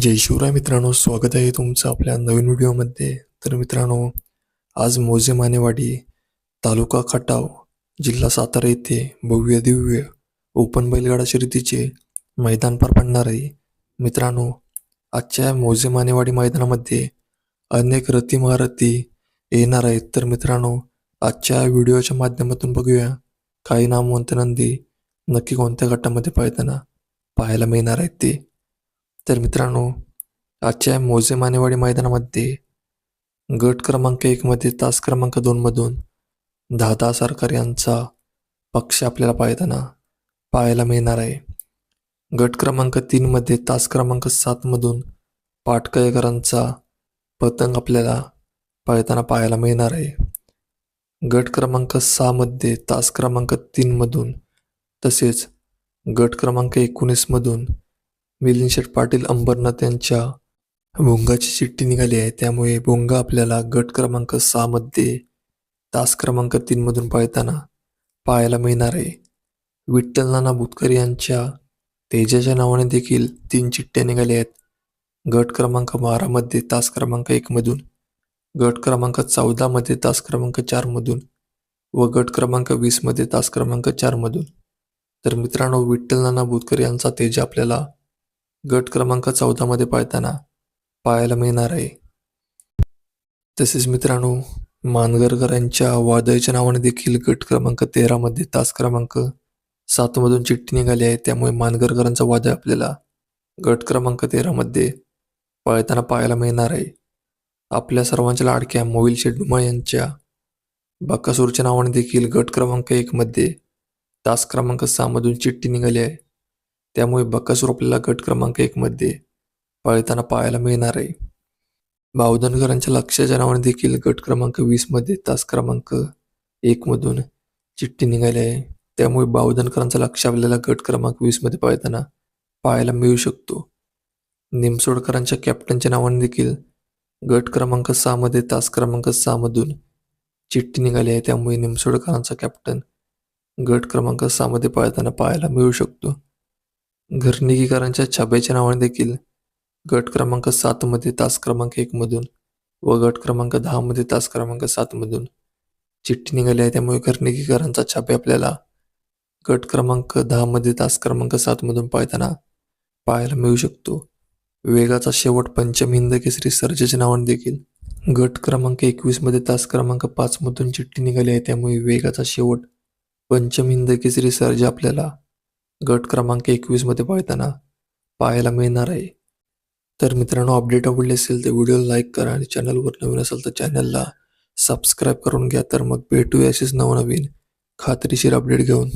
जय शिवराय मित्रांनो स्वागत आहे तुमचं आपल्या नवीन व्हिडिओमध्ये. तर मित्रांनो आज मोजे मानेवाडी तालुका खटाव जिल्हा सातारा येथे भव्य दिव्य ओपन बैलगाडा शर्यतीचे मैदान पार पडणार आहे. मित्रांनो आजच्या मोजे मानेवाडी मैदानामध्ये अनेक रथी महारथी येणार आहेत. तर मित्रांनो आजच्या व्हिडिओच्या माध्यमातून बघूया काही नामवंत नंदी नक्की कोणत्या गटामध्ये पाहताना पाहायला मिळणार आहेत ते. तर मित्रांनो आजच्या मोजे मानेवाडी मैदानामध्ये गट क्रमांक एकमध्ये तास क्रमांक दोनमधून दादा सरकार यांचा पक्ष आपल्याला पाहताना पाहायला मिळणार आहे. गट क्रमांक तीनमध्ये तास क्रमांक सातमधून पाटकळेकरांचा पतंग आपल्याला पाहताना पाहायला मिळणार आहे. गट क्रमांक सहामध्ये तास क्रमांक तीनमधून तसेच गट क्रमांक एकोणीसमधून मिलिंदशेठ पाटील अंबरनाथ यांच्या भोंगाची चिठ्ठी निघाली आहे. त्यामुळे भोंगा आपल्याला गट क्रमांक सहामध्ये तास क्रमांक तीनमधून पाळताना पाहायला मिळणार आहे. विठ्ठल नाना बुतकर यांच्या तेजाच्या नावाने देखील तीन चिठ्ठ्या निघाल्या आहेत. गट क्रमांक बारामध्ये तास क्रमांक एकमधून गट क्रमांक चौदामध्ये तास क्रमांक चारमधून व गट क्रमांक वीसमध्ये तास क्रमांक चारमधून तर मित्रांनो विठ्ठल नाना बुतकर यांचा तेज आपल्याला गट क्रमांक चौदामध्ये पाळताना पाहायला मिळणार आहे. तसेच मित्रांनो मानगरकरांच्या वादळच्या नावाने देखील गट क्रमांक तेरामध्ये तास क्रमांक सातमधून चिठ्ठी निघाली आहे. त्यामुळे मानगरकरांचा वादळ आपल्याला गट क्रमांक तेरामध्ये पाळताना पाहायला मिळणार आहे. आपल्या सर्वांच्या लाडक्या मोविल शेडुमा यांच्या बक्कासूरच्या नावाने देखील गट क्रमांक एकमध्ये तास क्रमांक सहामधून चिठ्ठी निघाली आहे. त्यामुळे बकासूर आपल्याला गट क्रमांक एकमध्ये पाळताना पाहायला मिळणार आहे. बावधनकरांच्या लक्षाच्या नावाने देखील गट क्रमांक वीसमध्ये तास क्रमांक एकमधून चिठ्ठी निघाली आहे. त्यामुळे बावधनकरांचा लक्ष आपल्याला गट क्रमांक वीसमध्ये पाळताना पाहायला मिळू शकतो. निमसोडकरांच्या कॅप्टनच्या नावाने देखील गट क्रमांक सहामध्ये तास क्रमांक सहामधून चिठ्ठी निघाली आहे. त्यामुळे निमसोडकरांचा कॅप्टन गट क्रमांक सहामध्ये पाळताना पाहायला मिळू शकतो. घरनिकीकरांच्या छाब्याच्या नावाने देखील गट क्रमांक सातमध्ये तास क्रमांक एकमधून व गट क्रमांक दहामध्ये तास क्रमांक सातमधून चिठ्ठी निघाली आहे. त्यामुळे घरनिकीकरांचा छापे आपल्याला गट क्रमांक दहामध्ये तास क्रमांक सातमधून पाळताना पाहायला मिळू शकतो. वेगाचा शेवट पंचम हिंद केसरी सर्जेच्या नावाने देखील गट क्रमांक एकवीसमध्ये तास क्रमांक पाचमधून चिठ्ठी निघाली आहे. त्यामुळे वेगाचा शेवट पंचम हिंद केसरी सर्ज आपल्याला गट क्रमांक एकवीसमध्ये पाळताना पाहायला मिळणार आहे. तर मित्रांनो अपडेट आवडले असेल तर व्हिडिओला लाईक करा आणि चॅनलवर नवीन असेल तर चॅनलला सबस्क्राईब करून घ्या. तर मग भेटूया असेच नवनवीन खात्रीशीर अपडेट घेऊन.